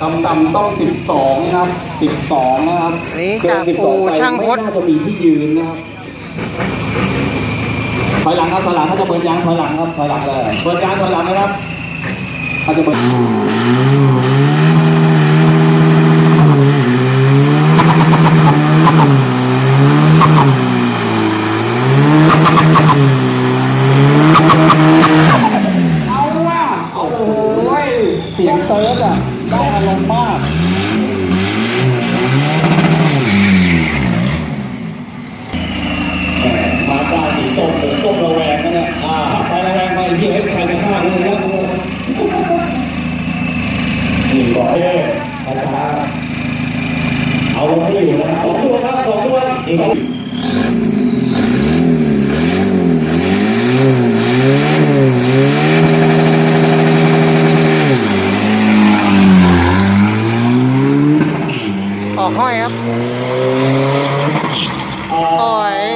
ต่ำๆต้อง 12ครับ 12 นะครับนี่เกิจากนปู่12ไปช่างพไม่ดน่าจะมีที่ยืนนะครับ ถอยหลังครับถอยหลังถ้าจะเปิดยางถอยหลังครับถอยหลังเลยเปิดยางถอยหลังนะครับถ้าจะเปิดเอาว่ะโอ้โหเสียงเซิร์ฟอะ ได้อารมณ์มาก มาตาสีต้มผมต้มระแวงนะเนี่ยอ่าใครระแวงไปที่ให้ใครจะฆ่าเลยนะนี่บอกเอ๊ะช้าๆเอาลงให้อยู่นะสองตัวครับสองตัวนี่ครับ อกห้อยครับ โอ้ย